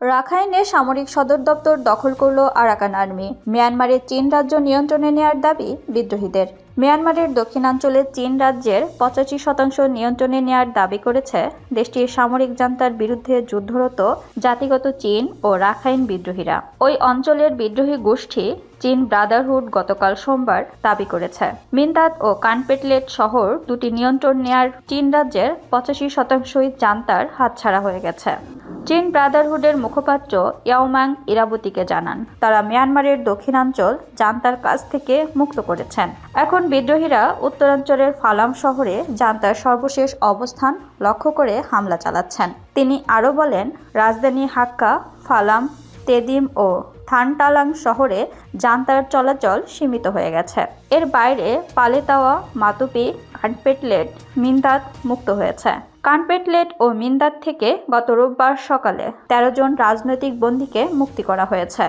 রাখাইনে সামরিক সদর দপ্তর দখল করল আরাকান আর্মি। মিয়ানমারের চীন রাজ্য নিয়ন্ত্রণে নেয়ার দাবি বিদ্রোহীদের। মিয়ানমারের দক্ষিণাঞ্চলে চীন রাজ্যের পঁচাশি শতাংশ নিয়ন্ত্রণে নেয়ার দাবি করেছে দেশটির সামরিক জান্তার বিরুদ্ধে যুদ্ধরত জাতিগত চীন ও রাখাইন বিদ্রোহীরা। ওই অঞ্চলের বিদ্রোহী গোষ্ঠী চীন ব্রাদারহুড গতকাল সোমবার দাবি করেছে। মিন্দাত ও কানপেটলেট শহর দুটি নিয়ন্ত্রণ নেয়ার চীন রাজ্যের পঁচাশি শতাংশই জান্তার হাতছাড়া হয়ে গেছে। চীন ব্রাদারহুডের মুখপাত্র ইয়াওম্যাং ইরাবতীকে জানান। তারা মিয়ানমারের দক্ষিণাঞ্চল জান্তার কাছ থেকে মুক্ত করেছেন। এখন বিদ্রোহীরা উত্তরাঞ্চলের ফালাম শহরে জান্তার সর্বশেষ অবস্থান লক্ষ্য করে হামলা চালাচ্ছেন। তিনি আরও বলেন, রাজধানী হাক্কা, ফালাম, তেদিম ও থানটালাং শহরে যান্তার চলাচল সীমিত হয়ে গেছে। এর বাইরে পালেতাওয়া, মাতুপি কানপেটলেট মিন্দাত মুক্ত হয়েছে। কানপেটলেট ও মিন্দাত থেকে গত রোববার সকালে তেরো জন রাজনৈতিক বন্দীকে মুক্তি করা হয়েছে।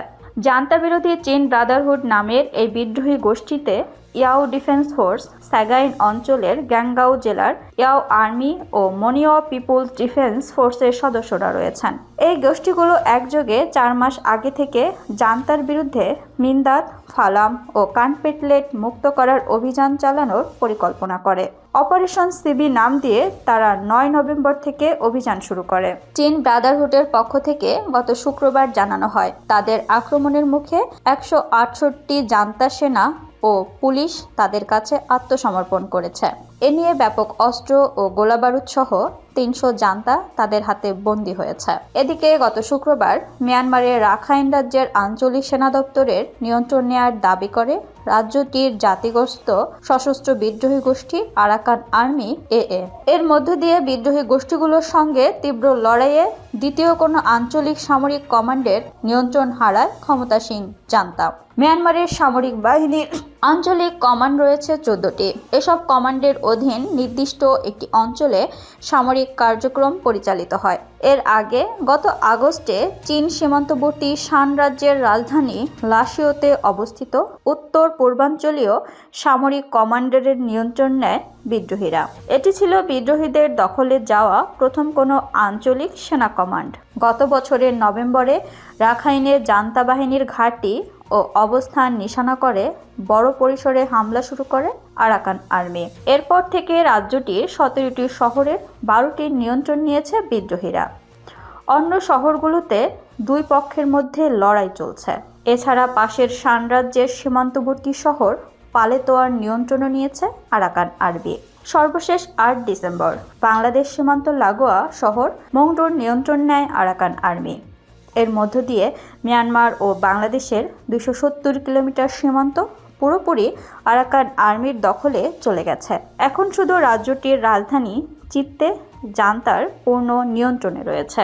জান্তা বিরোধী চীন ব্রাদারহুড নামের এই বিদ্রোহী গোষ্ঠীতে ইয়াও ডিফেন্স ফোর্স স্যাগাইন অঞ্চলের গ্যাংগাও জেলার ইয়াও আর্মি ও মনিও পিপুলস ডিফেন্স ফোর্সের সদস্যরা রয়েছেন। এই গোষ্ঠীগুলো একযোগে চার মাস আগে থেকে জান্তার বিরুদ্ধে মিন্দাত ফালাম ও কানপেটলেট মুক্ত করার অভিযান চালানোর পরিকল্পনা করে। অপারেশন সিবি নাম দিয়ে তারা নয় নভেম্বর থেকে অভিযান শুরু করে। চীন ব্রাদারহুডের পক্ষ থেকে গত শুক্রবার জানানো হয়, তাদের আক্রমণের মুখে একশো আটষট্টি জান্তা সেনা ও পুলিশ তাদের কাছে আত্মসমর্পণ করেছে। এ নিয়ে ব্যাপক অস্ত্র ও গোলাবারুদ সহ তিনশো জান্তা তাদের হাতে বন্দী হয়েছে। এদিকে গত শুক্রবার মিয়ানমারের রাখাইন রাজ্যের আঞ্চলিক সেনা দপ্তরের নিয়ন্ত্রণ নেয়ার দাবি করে রাজ্যটির জাতিগ্রস্ত সশস্ত্র বিদ্রোহী গোষ্ঠী আরাকান আর্মি এ। এর মধ্য দিয়ে বিদ্রোহী গোষ্ঠীগুলোর সঙ্গে তীব্র লড়াইয়ে দ্বিতীয় কোনো আঞ্চলিক সামরিক কমান্ডের নিয়ন্ত্রণ হারায় ক্ষমতাসীন জান্তা। মিয়ানমারের সামরিক বাহিনীর আঞ্চলিক কমান্ড রয়েছে চোদ্দটি। এসব কমান্ডের অধীন নির্দিষ্ট একটি অঞ্চলে সামরিক কার্যক্রম পরিচালিত হয়। এর আগে গত আগস্টে চীন সীমান্তবর্তী শান রাজ্যের রাজধানী লাসিওতে অবস্থিত উত্তর পূর্বাঞ্চলীয় সামরিক কমান্ডারের নিয়ন্ত্রণ নেয় বিদ্রোহীরা। এটি ছিল বিদ্রোহীদের দখলে যাওয়া প্রথম কোনো আঞ্চলিক সেনা কমান্ড। গত বছরের নভেম্বরে রাখাইনে জান্তা বাহিনীর ঘাঁটি ও অবস্থান নিশানা করে বড় পরিসরে হামলা শুরু করে। Arakan army. এরপর থেকে রাজ্যটির সতেরোটি শহরের বারোটির নিয়ন্ত্রণ নিয়েছে বিদ্রোহীরা। অন্য শহরগুলোতে দুই পক্ষের মধ্যে লড়াই চলছে। এছাড়া পাশের শান রাজ্যের সীমান্তবর্তী শহর পালেতোয়ার নিয়ন্ত্রণও নিয়েছে আরাকান আরবি সর্বশেষ আট ডিসেম্বর, বাংলাদেশ সীমান্ত লাগোয়া শহর মংডোর নিয়ন্ত্রণ নেয় আরাকান আর্মি। এর মধ্য দিয়ে মিয়ানমার ও বাংলাদেশের দুশো সত্তর কিলোমিটার সীমান্ত পুরোপুরি আরাকান আর্মির দখলে চলে গেছে। এখন শুধু রাজ্যটির রাজধানী চিত্তে জান্তার পূর্ণ নিয়ন্ত্রণে রয়েছে।